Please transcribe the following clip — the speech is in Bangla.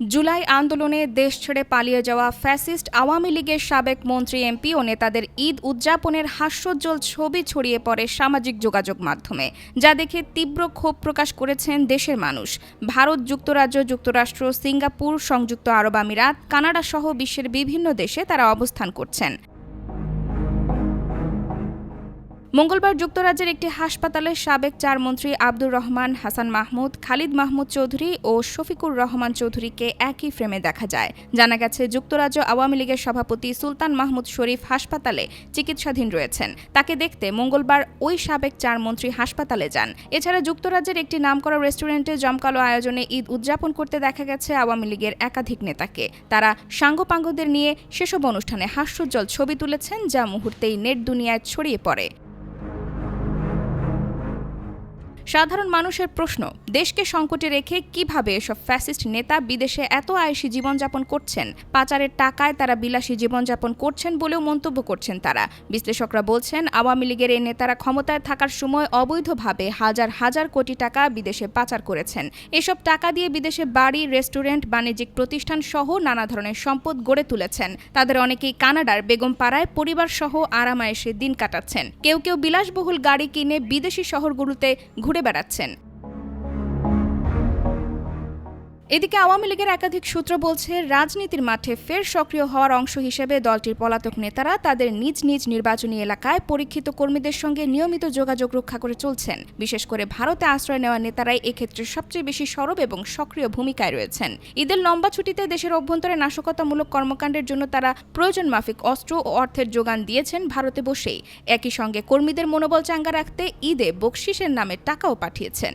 জুলাই আন্দোলনে দেশ ছেড়ে পালিয়ে যাওয়া ফ্যাসিস্ট আওয়ামী লীগের সাবেক মন্ত্রী, এমপি ও নেতাদের ঈদ উদযাপনের হাস্যোজ্জ্বল ছবি ছড়িয়ে পড়ে সামাজিক যোগাযোগ মাধ্যমে, যা দেখে তীব্র ক্ষোভ প্রকাশ করেছেন দেশের মানুষ। ভারত যুক্তরাজ্য, যুক্তরাষ্ট্র, সিঙ্গাপুর, সংযুক্ত আরব আমিরাত, কানাডা সহ বিশ্বের বিভিন্ন দেশে তারা অবস্থান করছেন। মঙ্গলবার যুক্তরাজ্যের একটি হাসপাতালে সাবেক চার মন্ত্রী আব্দুর রহমান, হাসান মাহমুদ, খালিদ মাহমুদ চৌধুরী ও শফিকুর রহমান চৌধুরীকে একই ফ্রেমে দেখা যায়। জানা গেছে, যুক্তরাজ্য আওয়ামী লীগের সভাপতি সুলতান মাহমুদ শরীফ হাসপাতালে চিকিৎসাধীন রয়েছেন। তাকে দেখতে মঙ্গলবার ওই সাবেক চার মন্ত্রী হাসপাতালে যান। এছাড়া যুক্তরাজ্যের একটি নামকরা রেস্টুরেন্টে জমকালো আয়োজনে ঈদ উদযাপন করতে দেখা গেছে আওয়ামী লীগের একাধিক নেতাকে। তারা সাঙ্গপাঙ্গদের নিয়ে সেসব অনুষ্ঠানে হাস্যোজ্জ্বল ছবি তুলেছেন, যা মুহূর্তেই নেট দুনিয়ায় ছড়িয়ে পড়ে। সাধারণ মানুষের প্রশ্ন, দেশকে সংকটে রেখে কীভাবে এসব ফ্যাসিস্ট নেতা বিদেশে এত আয়সী জীবনযাপন করছেন? পাচারের টাকায় তারা বিলাসী জীবনযাপন করছেন বলেও মন্তব্য করছেন তারা। বিশ্লেষকরা বলছেন, আওয়ামী লীগের এই নেতারা ক্ষমতায় থাকার সময় অবৈধভাবে হাজার হাজার কোটি টাকা বিদেশে পাচার করেছেন। এসব টাকা দিয়ে বিদেশে বাড়ি, রেস্টুরেন্ট, বাণিজ্যিক প্রতিষ্ঠান সহ নানা ধরনের সম্পদ গড়ে তুলেছেন। তাদের অনেকেই কানাডার বেগম পাড়ায় পরিবার সহ আরামায়েশে দিন কাটাচ্ছেন। কেউ কেউ বিলাসবহুল গাড়ি কিনে বিদেশি শহরগুলোতে ঘুরে বেড়াচ্ছেন। এদিকে আওয়ামী লীগের একাধিক সূত্র বলছে, রাজনীতির মাঠে ফের সক্রিয় হওয়ার অংশ হিসেবে দলটির পলাতক নেতারা তাদের নিজ নিজ নির্বাচনী এলাকায় পরীক্ষিত কর্মীদের সঙ্গে নিয়মিত যোগাযোগ রক্ষা করে চলছেন। বিশেষ করে ভারতে আশ্রয় নেওয়া নেতারাই এক্ষেত্রে সবচেয়ে বেশি সরব এবং সক্রিয় ভূমিকায় রয়েছেন। ঈদের লম্বা ছুটিতে দেশের অভ্যন্তরে নাশকতামূলক কর্মকাণ্ডের জন্য তারা প্রয়োজন মাফিক অস্ত্র ও অর্থের যোগান দিয়েছেন ভারতে বসেই। একই সঙ্গে কর্মীদের মনোবল চাঙ্গা রাখতে ঈদে বকশিসের নামে টাকাও পাঠিয়েছেন।